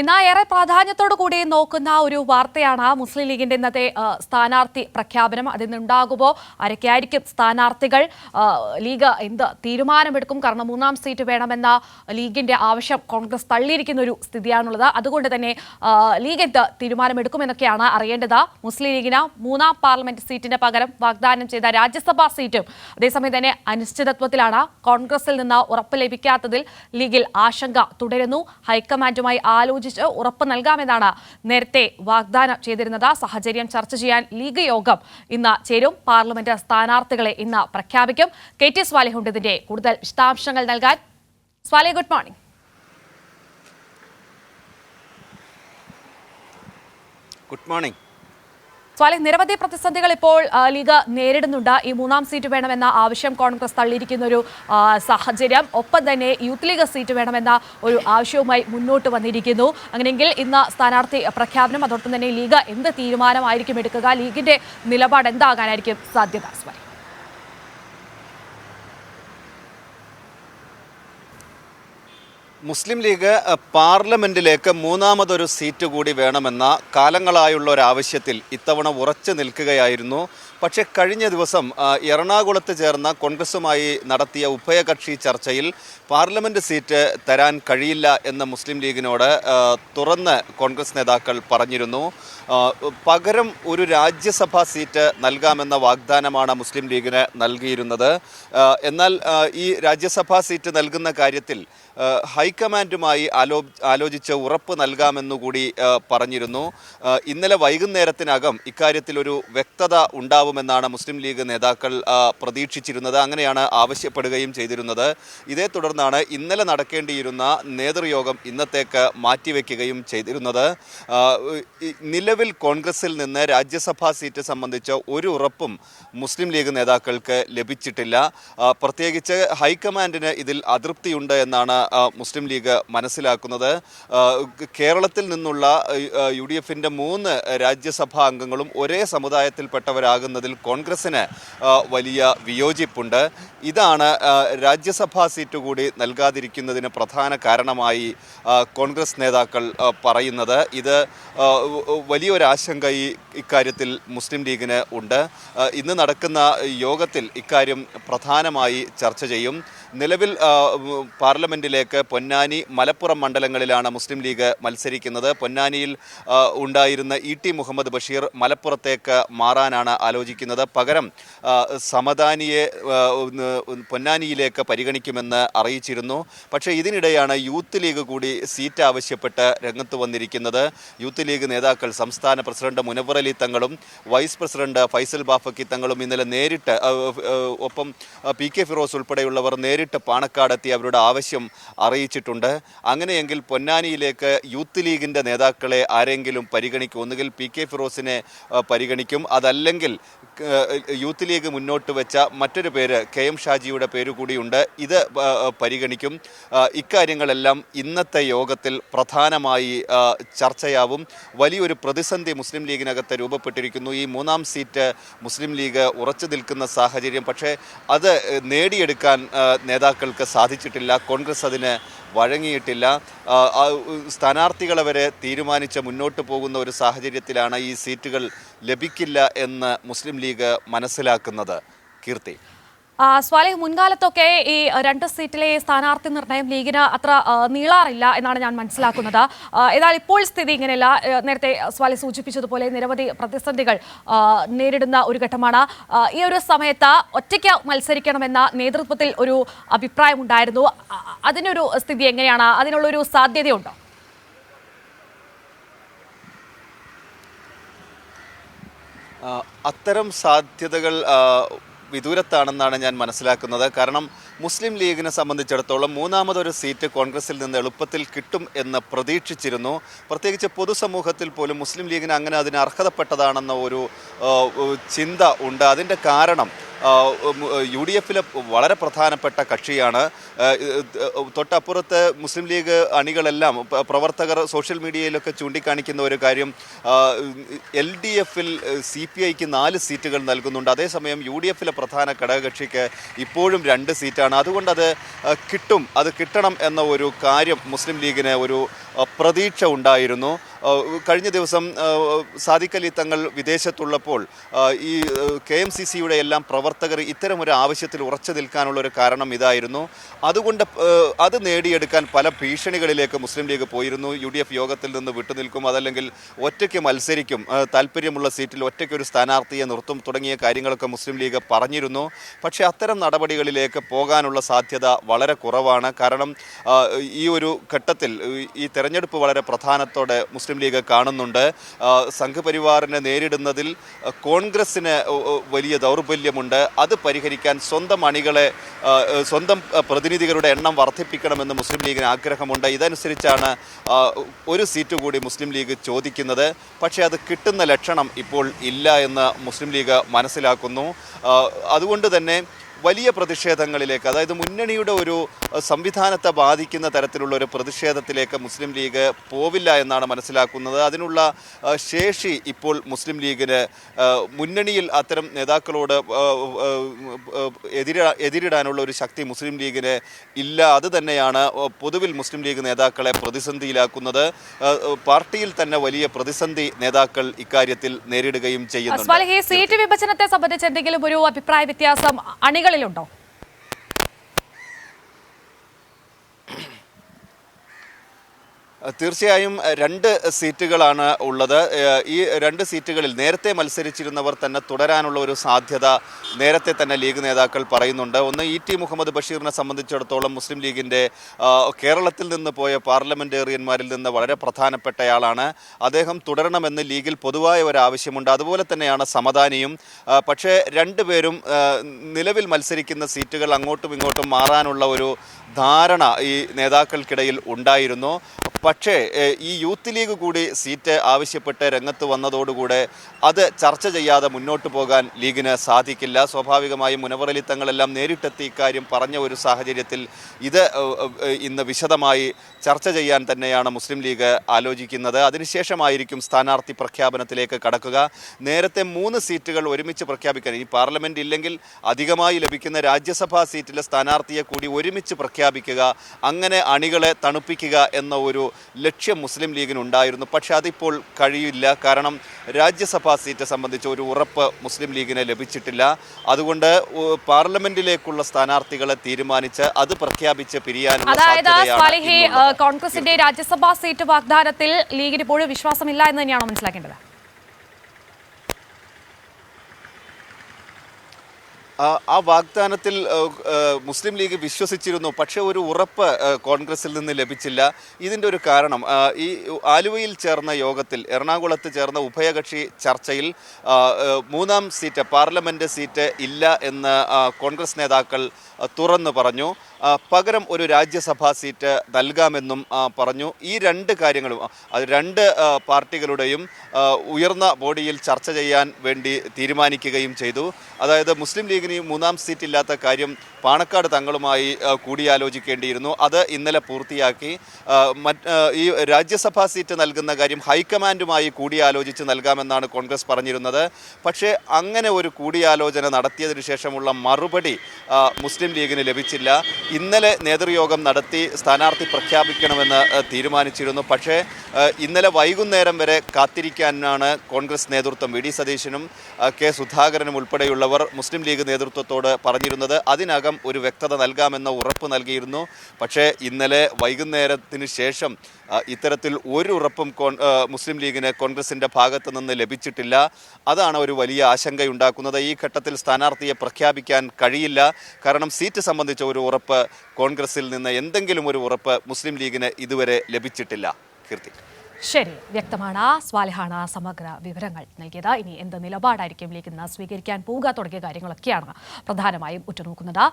ഇന്ന് ഏറെ പ്രാധാന്യത്തോടു കൂടി നോക്കുന്ന ഒരു വാർത്തയാണ് മുസ്ലിം ലീഗിന്റെ ഇന്നത്തെ സ്ഥാനാർത്ഥി പ്രഖ്യാപനം. അതിൽ അതിനുണ്ടാകുമോ ആരൊക്കെയായിരിക്കും സ്ഥാനാർത്ഥികൾ? ലീഗ് എന്ത് തീരുമാനമെടുക്കും? കാരണം മൂന്നാം സീറ്റ് വേണമെന്ന ലീഗിന്റെ ആവശ്യം കോൺഗ്രസ് തള്ളിയിരിക്കുന്ന ഒരു സ്ഥിതിയാണുള്ളത്. അതുകൊണ്ട് തന്നെ ലീഗ് എന്ത് തീരുമാനമെടുക്കുമെന്നൊക്കെയാണ് അറിയേണ്ടത്. മുസ്ലിം ലീഗിന് മൂന്നാം പാർലമെന്റ് സീറ്റിന് പകരം വാഗ്ദാനം ചെയ്ത രാജ്യസഭാ സീറ്റും അതേസമയം തന്നെ അനിശ്ചിതത്വത്തിലാണ് കോൺഗ്രസിൽ നിന്ന് ഉറപ്പ് ലഭിക്കാത്തതിൽ ലീഗിൽ ആശങ്ക തുടരുന്നു. ഹൈക്കമാൻഡുമായി ആലോചിച്ച് ഉറപ്പ് നൽകാമെന്നാണ് നേരത്തെ വാഗ്ദാനം ചെയ്തിരുന്നത്. സാഹചര്യം ചർച്ച ചെയ്യാൻ ലീഗ് യോഗം ഇന്ന് ചേരും. പാർലമെന്റ് സ്ഥാനാർത്ഥികളെ ഇന്ന് പ്രഖ്യാപിക്കും. കെ ടി സ്വാലിഹുണ്ട് ഇതിന്റെ കൂടുതൽ വിശദാംശങ്ങൾ നൽകാൻ Swali good morning. Good morning. Swale നിരവധി പ്രതിസന്ധികൾ ഇപ്പോൾ ലീഗ് നേരിടുന്നുണ്ട്. ഈ മൂന്നാം സീറ്റ് വേണമെന്ന ആവശ്യം കോൺഗ്രസ് തള്ളിയിരിക്കുന്ന ഒരു സാഹചര്യം. ഒപ്പം തന്നെ യൂത്ത് ലീഗ് സീറ്റ് വേണമെന്ന ഒരു ആവശ്യവുമായി മുന്നോട്ട് വന്നിരിക്കുന്നു. അങ്ങനെയെങ്കിൽ ഇന്ന് സ്ഥാനാർത്ഥി പ്രഖ്യാപനം അതോടൊപ്പം തന്നെ ലീഗ് എന്ത് തീരുമാനമായിരിക്കും എടുക്കുക ലീഗിന്റെ നിലപാട് എന്താകാനായിരിക്കും സാധ്യത സ്വാലെ മുസ്ലിം ലീഗ് പാർലമെന്റിലേക്ക് മൂന്നാമതൊരു സീറ്റ് കൂടി വേണമെന്ന കാലങ്ങളായുള്ള ഒരു ആവശ്യത്തിൽ ഇത്തവണ ഉറച്ചു നിൽക്കുകയായിരുന്നു. പക്ഷേ കഴിഞ്ഞ ദിവസം എറണാകുളത്ത് ചേർന്ന കോൺഗ്രസുമായി നടത്തിയ ഉഭയകക്ഷി ചർച്ചയിൽ പാർലമെന്റ് സീറ്റ് തരാൻ കഴിയില്ല എന്ന് മുസ്ലിം ലീഗിനോട് തുറന്ന് കോൺഗ്രസ് നേതാക്കൾ പറഞ്ഞിരുന്നു. പകരം ഒരു രാജ്യസഭാ സീറ്റ് നൽകാമെന്ന വാഗ്ദാനമാണ് മുസ്ലിം ലീഗിന് നൽകിയിരുന്നത്. എന്നാൽ ഈ രാജ്യസഭാ സീറ്റ് നൽകുന്ന കാര്യത്തിൽ ആ, ഹൈക്കമാൻഡുമായി ആലോ ആലോചിച്ച് ഉറപ്പ് നൽകാമെന്നുകൂടി പറഞ്ഞിരുന്നു. ഇന്നലെ വൈകുന്നേരത്തിനകം ഇക്കാര്യത്തിൽ ഒരു വ്യക്തത ഉണ്ടാവുമെന്നാണ് മുസ്ലിം ലീഗ് നേതാക്കൾ പ്രതീക്ഷിച്ചിരുന്നത്. അങ്ങനെയാണ് ആവശ്യപ്പെടുകയും ചെയ്തിരുന്നത്. ഇതേ തുടർന്നാണ് ഇന്നലെ നടക്കേണ്ടിയിരുന്ന നേതൃയോഗം ഇന്നത്തേക്ക് മാറ്റിവെക്കുകയും ചെയ്തിരുന്നത്. നിലവിൽ കോൺഗ്രസിൽ നിന്ന് രാജ്യസഭാ സീറ്റ് സംബന്ധിച്ച ഒരു ഉറപ്പും മുസ്ലിം ലീഗ് നേതാക്കൾക്ക് ലഭിച്ചിട്ടില്ല. പ്രത്യേകിച്ച് ഹൈക്കമാൻഡിന് ഇതിൽ അതൃപ്തിയുണ്ട് എന്നാണ് ആ, മുസ്ലിം ലീഗ് മനസ്സിലാക്കുന്നത്. കേരളത്തിൽ നിന്നുള്ള യു ഡി എഫിന്റെ മൂന്ന് രാജ്യസഭാ അംഗങ്ങളും ഒരേ സമുദായത്തിൽപ്പെട്ടവരാകുന്നതിൽ കോൺഗ്രസിന് വലിയ വിയോജിപ്പുണ്ട്. ഇതാണ് രാജ്യസഭാ സീറ്റ് കൂടി നൽകാതിരിക്കുന്നതിന് പ്രധാന കാരണമായി കോൺഗ്രസ് നേതാക്കൾ പറയുന്നത്. ഇത് വലിയൊരാശങ്ക ഈ ഇക്കാര്യത്തിൽ മുസ്ലിം ലീഗിന് ഉണ്ട്. ഇന്ന് നടക്കുന്ന യോഗത്തിൽ ഇക്കാര്യം പ്രധാനമായി ചർച്ച ചെയ്യും. നിലവിൽ പാർലമെന്റിലേക്ക് പാർലമെന്റിലേക്ക് പൊന്നാനി മലപ്പുറം മണ്ഡലങ്ങളിലാണ് മുസ്ലിം ലീഗ് മത്സരിക്കുന്നത്. പൊന്നാനിയിൽ ഉണ്ടായിരുന്ന ഇ ടി മുഹമ്മദ് ബഷീർ മലപ്പുറത്തേക്ക് മാറാനാണ് ആലോചിക്കുന്നത്. പകരം സമദാനിയെ പൊന്നാനിയിലേക്ക് പരിഗണിക്കുമെന്ന് അറിയിച്ചിരുന്നു. പക്ഷേ ഇതിനിടെയാണ് യൂത്ത് ലീഗ് കൂടി സീറ്റ് ആവശ്യപ്പെട്ട് രംഗത്ത് വന്നിരിക്കുന്നത്. യൂത്ത് ലീഗ് നേതാക്കൾ സംസ്ഥാന പ്രസിഡന്റ് മുനവർ അലി തങ്ങളും വൈസ് പ്രസിഡന്റ് ഫൈസൽ ബാഫക്കി തങ്ങളും ഇന്നലെ നേരിട്ട് ഒപ്പം പി കെ ഫിറോസ് ഉൾപ്പെടെയുള്ളവർ നേരിട്ട് പാണക്കാടെത്തി അവരുടെ ആവശ്യം അറിയിച്ചിട്ടുണ്ട് അങ്ങനെയെങ്കിൽ പൊന്നാനിയിലേക്ക് യൂത്ത് ലീഗിന്റെ നേതാക്കളെ ആരെങ്കിലും പരിഗണിക്കും. ഒന്നുകിൽ പി കെ ഫിറോസിനെ പരിഗണിക്കും. അതല്ലെങ്കിൽ യൂത്ത് ലീഗ് മുന്നോട്ട് വെച്ച മറ്റൊരു പേര് കെ എം ഷാജിയുടെ പേര് കൂടിയുണ്ട്. ഇത് പരിഗണിക്കും. ഇക്കാര്യങ്ങളെല്ലാം ഇന്നത്തെ യോഗത്തിൽ പ്രധാനമായി ചർച്ചയാവും. വലിയൊരു പ്രതിസന്ധി മുസ്ലിം ലീഗിനകത്ത് രൂപപ്പെട്ടിരിക്കുന്നു. ഈ മൂന്നാം സീറ്റ് മുസ്ലിം ലീഗ് ഉറച്ചു നിൽക്കുന്ന സാഹചര്യം. പക്ഷേ അത് നേടിയെടുക്കാൻ നേതാക്കൾക്ക് സാധിച്ചിട്ടില്ല. കോൺഗ്രസ് അതിന് വഴങ്ങിയിട്ടില്ല. സ്ഥാനാർത്ഥികളെ വരെ തീരുമാനിച്ച് മുന്നോട്ട് പോകുന്ന ഒരു സാഹചര്യത്തിലാണ് ഈ സീറ്റുകൾ ലഭിക്കില്ല എന്ന് മുസ്ലിം ലീഗ് മനസ്സിലാക്കുന്നത്? കീർത്തി. സ്വാലിഹ് മുൻകാലത്തൊക്കെ ഈ രണ്ട് സീറ്റിലെ സ്ഥാനാർത്ഥി നിർണയം ലീഗിന് അത്ര നീളാറില്ല എന്നാണ് ഞാൻ മനസ്സിലാക്കുന്നത്. എന്നാൽ ഇപ്പോൾ സ്ഥിതി ഇങ്ങനെയല്ല. നേരത്തെ സ്വാലി സൂചിപ്പിച്ചതുപോലെ നിരവധി പ്രതിസന്ധികൾ നേരിടുന്ന ഒരു ഘട്ടമാണ്. ഈ ഒരു സമയത്ത് ഒറ്റയ്ക്ക് മത്സരിക്കണമെന്ന നേതൃത്വത്തിൽ ഒരു അഭിപ്രായമുണ്ടായിരുന്നു. അതിനൊരു സ്ഥിതി എങ്ങനെയാണ്? അതിനുള്ളൊരു സാധ്യതയുണ്ടോ? അത്തരം സാധ്യതകൾ വിദൂരത്താണെന്നാണ് ഞാൻ മനസ്സിലാക്കുന്നത്. കാരണം മുസ്ലിം ലീഗിനെ സംബന്ധിച്ചിടത്തോളം മൂന്നാമതൊരു സീറ്റ് കോൺഗ്രസിൽ നിന്ന് എളുപ്പത്തിൽ കിട്ടും എന്ന് പ്രതീക്ഷിച്ചിരുന്നു. പ്രത്യേകിച്ച് പൊതുസമൂഹത്തിൽ പോലും മുസ്ലിം ലീഗിന് അങ്ങനെ അതിന് അർഹതപ്പെട്ടതാണെന്ന ഒരു ചിന്ത ഉണ്ട്. അതിന്റെ കാരണം യു ഡി എഫിലെ വളരെ പ്രധാനപ്പെട്ട കക്ഷിയാണ്. തൊട്ടപ്പുറത്തെ മുസ്ലിം ലീഗ് അണികളെല്ലാം പ്രവർത്തകർ സോഷ്യൽ മീഡിയയിലൊക്കെ ചൂണ്ടിക്കാണിക്കുന്ന ഒരു കാര്യം എൽ ഡി എഫിൽ സി പി ഐക്ക് നാല് സീറ്റുകൾ നൽകുന്നുണ്ട്. അതേസമയം യു ഡി എഫിലെ പ്രധാന ഘടകകക്ഷിക്ക് ഇപ്പോഴും രണ്ട് സീറ്റാണ്. അതുകൊണ്ട് അത് കിട്ടും അത് കിട്ടണം എന്ന ഒരു കാര്യം മുസ്ലിം ലീഗിന് ഒരു പ്രതീക്ഷ ഉണ്ടായിരുന്നു. കഴിഞ്ഞ ദിവസം സാദിഖലി തങ്ങൾ വിദേശത്തുള്ളപ്പോൾ ഈ കെ എം സി സിയുടെ എല്ലാം പ്രവർത്തകർ ഇത്തരം ഒരു ആവശ്യത്തിൽ ഉറച്ചു നിൽക്കാനുള്ള ഒരു കാരണം ഇതായിരുന്നു. അതുകൊണ്ട് അത് നേടിയെടുക്കാൻ പല ഭീഷണികളിലേക്ക് മുസ്ലിം ലീഗ് പോയിരുന്നു. യു ഡി എഫ് യോഗത്തിൽ നിന്ന് വിട്ടുനിൽക്കും അതല്ലെങ്കിൽ ഒറ്റയ്ക്ക് മത്സരിക്കും താല്പര്യമുള്ള സീറ്റിൽ ഒറ്റയ്ക്ക് ഒരു സ്ഥാനാർത്ഥിയെ നിർത്തും തുടങ്ങിയ കാര്യങ്ങളൊക്കെ മുസ്ലിം ലീഗ് പറഞ്ഞിരുന്നു. പക്ഷേ അത്തരം നടപടികളിലേക്ക് പോകാനുള്ള സാധ്യത വളരെ കുറവാണ്. കാരണം ഈ ഒരു ഘട്ടത്തിൽ ഈ തെരഞ്ഞെടുപ്പ് വളരെ പ്രധാനത്തോടെ മുസ്ലിം ലീഗ് കാണുന്നുണ്ട്. സംഘപരിവാറിനെ നേരിടുന്നതിൽ കോൺഗ്രസ്സിന് വലിയ ദൗർബല്യമുണ്ട്. അത് പരിഹരിക്കാൻ സ്വന്തം അണികളെ സ്വന്തം പ്രതിനിധികളുടെ എണ്ണം വർദ്ധിപ്പിക്കണമെന്ന് മുസ്ലിം ലീഗിന് ആഗ്രഹമുണ്ട്. ഇതനുസരിച്ചാണ് ഒരു സീറ്റ് കൂടി മുസ്ലിം ലീഗ് ചോദിക്കുന്നത്. പക്ഷേ അത് കിട്ടുന്ന ലക്ഷണം ഇപ്പോൾ ഇല്ല എന്ന് മുസ്ലിം ലീഗ് മനസ്സിലാക്കുന്നു. അതുകൊണ്ട് തന്നെ വലിയ പ്രതിഷേധങ്ങളിലേക്ക് അതായത് മുന്നണിയുടെ ഒരു സംവിധാനത്തെ ബാധിക്കുന്ന തരത്തിലുള്ള ഒരു പ്രതിഷേധത്തിലേക്ക് മുസ്ലിം ലീഗ് പോവില്ല എന്നാണ് മനസ്സിലാക്കുന്നത്. അതിനുള്ള ശേഷി ഇപ്പോൾ മുസ്ലിം ലീഗിന് മുന്നണിയിൽ അത്തരം നേതാക്കളോട് എതിര എതിരിടാനുള്ള ഒരു ശക്തി മുസ്ലിം ലീഗിന് ഇല്ല. അത് തന്നെയാണ് പൊതുവിൽ മുസ്ലിം ലീഗ് നേതാക്കളെ പ്രതിസന്ധിയിലാക്കുന്നത്. പാർട്ടിയിൽ തന്നെ വലിയ പ്രതിസന്ധി നേതാക്കൾ ഇക്കാര്യത്തിൽ നേരിടുകയും ചെയ്യുന്നു സീറ്റ് വിഭജനത്തെ സംബന്ധിച്ച് എന്തെങ്കിലും ഒരു അഭിപ്രായ വ്യത്യാസം അണികളിലുണ്ടോ തീർച്ചയായും രണ്ട് സീറ്റുകളാണ് ഉള്ളത്. ഈ രണ്ട് സീറ്റുകളിൽ നേരത്തെ മത്സരിച്ചിരുന്നവർ തന്നെ തുടരാനുള്ള ഒരു സാധ്യത നേരത്തെ തന്നെ ലീഗ് നേതാക്കൾ പറയുന്നുണ്ട്. ഒന്ന് ഇ ടി മുഹമ്മദ് ബഷീറിനെ സംബന്ധിച്ചിടത്തോളം മുസ്ലിം ലീഗിന്റെ കേരളത്തിൽ നിന്ന് പോയ പാർലമെന്റേറിയന്മാരിൽ നിന്ന് വളരെ പ്രധാനപ്പെട്ടയാളാണ്. അദ്ദേഹം തുടരണമെന്ന് ലീഗിൽ പൊതുവായ ഒരു ആവശ്യമുണ്ട് അതുപോലെ തന്നെയാണ് സമദാനിയും. പക്ഷേ രണ്ടുപേരും നിലവിൽ മത്സരിക്കുന്ന സീറ്റുകൾ അങ്ങോട്ടും ഇങ്ങോട്ടും മാറാനുള്ള ഒരു ധാരണ ഈ നേതാക്കൾക്കിടയിൽ ഉണ്ടായിരുന്നു. പക്ഷേ ഈ യൂത്ത് ലീഗ് കൂടി സീറ്റ് ആവശ്യപ്പെട്ട് രംഗത്ത് വന്നതോടുകൂടെ അത് ചർച്ച ചെയ്യാതെ മുന്നോട്ട് പോകാൻ ലീഗിന് സാധിക്കില്ല. സ്വാഭാവികമായും മുനവറലി തങ്ങളെല്ലാം നേരിട്ടെത്തി ഇക്കാര്യം പറഞ്ഞ ഒരു സാഹചര്യത്തിൽ ഇത് ഇന്ന് വിശദമായി ചർച്ച ചെയ്യാൻ തന്നെയാണ് മുസ്ലിം ലീഗ് ആലോചിക്കുന്നത്. അതിനുശേഷമായിരിക്കും സ്ഥാനാർത്ഥി പ്രഖ്യാപനത്തിലേക്ക് കടക്കുക. നേരത്തെ മൂന്ന് സീറ്റുകൾ ഒരുമിച്ച് പ്രഖ്യാപിക്കാൻ ഈ പാർലമെന്റ് ഇല്ലെങ്കിൽ അധികമായി ലഭിക്കുന്ന രാജ്യസഭാ സീറ്റിലെ സ്ഥാനാർത്ഥിയെ കൂടി ഒരുമിച്ച് പ്രഖ്യാപിക്കുക അങ്ങനെ അണികളെ തണുപ്പിക്കുക എന്ന ഒരു ലക്ഷ്യം മുസ്ലിം ലീഗിനുണ്ടായിരുന്നു പക്ഷേ അതിപ്പോൾ കഴിയില്ല. കാരണം രാജ്യസഭാ സീറ്റ് സംബന്ധിച്ച് ഒരു ഉറപ്പ് മുസ്ലിം ലീഗിന് ലഭിച്ചിട്ടില്ല. അതുകൊണ്ട് പാർലമെന്റിലേക്കുള്ള സ്ഥാനാർത്ഥികളെ തീരുമാനിച്ച് അത് പ്രഖ്യാപിച്ച് പിരിയാനുള്ള അതായത് സാധ്യതയാണ് കോൺഗ്രസിന്റെ രാജ്യസഭാ സീറ്റ് വാഗ്ദാനത്തിൽ ലീഗിന് ഇപ്പോഴും വിശ്വാസമില്ല എന്ന് തന്നെയാണോ മനസ്സിലാക്കേണ്ടത്? ആ വാഗ്ദാനത്തിൽ മുസ്ലിം ലീഗ് വിശ്വസിച്ചിരുന്നു പക്ഷേ ഒരു ഉറപ്പ് കോൺഗ്രസിൽ നിന്ന് ലഭിച്ചില്ല. ഇതിന്റെ ഒരു കാരണം ഈ ആലുവയിൽ ചേർന്ന യോഗത്തിൽ എറണാകുളത്ത് ചേർന്ന ഉഭയകക്ഷി ചർച്ചയിൽ മൂന്നാം സീറ്റ് പാർലമെന്റ് സീറ്റ് ഇല്ല എന്ന് കോൺഗ്രസ് നേതാക്കൾ തുറന്നു പറഞ്ഞു. പകരം ഒരു രാജ്യസഭാ സീറ്റ് നൽകാമെന്നും പറഞ്ഞു. ഈ രണ്ട് കാര്യങ്ങളും അത് രണ്ട് പാർട്ടികളുടെയും ഉയർന്ന ബോഡിയിൽ ചർച്ച ചെയ്യാൻ വേണ്ടി തീരുമാനിക്കുകയും ചെയ്തു. അതായത് മുസ്ലിം ലീഗിന് മൂന്നാം സീറ്റ് ഇല്ലാത്ത കാര്യം പാണക്കാട് തങ്ങളുമായി കൂടിയാലോചിക്കേണ്ടിയിരുന്നു. അത് ഇന്നലെ പൂർത്തിയാക്കി. ഈ രാജ്യസഭാ സീറ്റ് നൽകുന്ന കാര്യം ഹൈക്കമാൻഡുമായി കൂടിയാലോചിച്ച് നൽകാമെന്നാണ് കോൺഗ്രസ് പറഞ്ഞിരുന്നത്. പക്ഷേ അങ്ങനെ ഒരു കൂടിയാലോചന നടത്തിയതിനു ശേഷമുള്ള മറുപടി മുസ്ലിം ലീഗിന് ലഭിച്ചില്ല. ഇന്നലെ നേതൃയോഗം നടത്തി സ്ഥാനാർത്ഥി പ്രഖ്യാപിക്കണമെന്ന് തീരുമാനിച്ചിരുന്നു. പക്ഷേ ഇന്നലെ വൈകുന്നേരം വരെ കാത്തിരിക്കാനാണ് കോൺഗ്രസ് നേതൃത്വം. വി. ഡി. സതീശനും കെ. സുധാകരനും ഉൾപ്പെടെയുള്ളവർ മുസ്ലിം ലീഗ് നേതൃത്വത്തോട് പറഞ്ഞിരുന്നത് അതിനകം ഒരു വ്യക്തത നൽകാമെന്ന ഉറപ്പ് നൽകിയിരുന്നു. പക്ഷേ ഇന്നലെ വൈകുന്നേരത്തിന് ശേഷം ഇത്തരത്തിൽ ഒരു ഉറപ്പും മുസ്ലിം ലീഗിന് കോൺഗ്രസിന്റെ ഭാഗത്ത് നിന്ന് ലഭിച്ചിട്ടില്ല. അതാണ് ഒരു വലിയ ആശങ്കയുണ്ടാക്കുന്നത്. ഈ ഘട്ടത്തിൽ സ്ഥാനാർത്ഥിയെ പ്രഖ്യാപിക്കാൻ കഴിയില്ല. കാരണം സീറ്റ് സംബന്ധിച്ച ഒരു ഉറപ്പ് കോൺഗ്രസിൽ നിന്ന് എന്തെങ്കിലും ഒരു ഉറപ്പ് മുസ്ലിം ലീഗിന് ഇതുവരെ ലഭിച്ചിട്ടില്ല. കീർത്തി. ശരി. വ്യക്തമാണ്. സ്വാലിഹാണ് സമഗ്ര വിവരങ്ങൾ നൽകിയത്. ഇനി എന്ത് നിലപാടായിരിക്കും? ലീഗ് ഇന്ന് സ്വീകരിക്കാൻ പോവുക തുടങ്ങിയ കാര്യങ്ങളൊക്കെയാണ് പ്രധാനമായും ഉറ്റുനോക്കുന്നത്.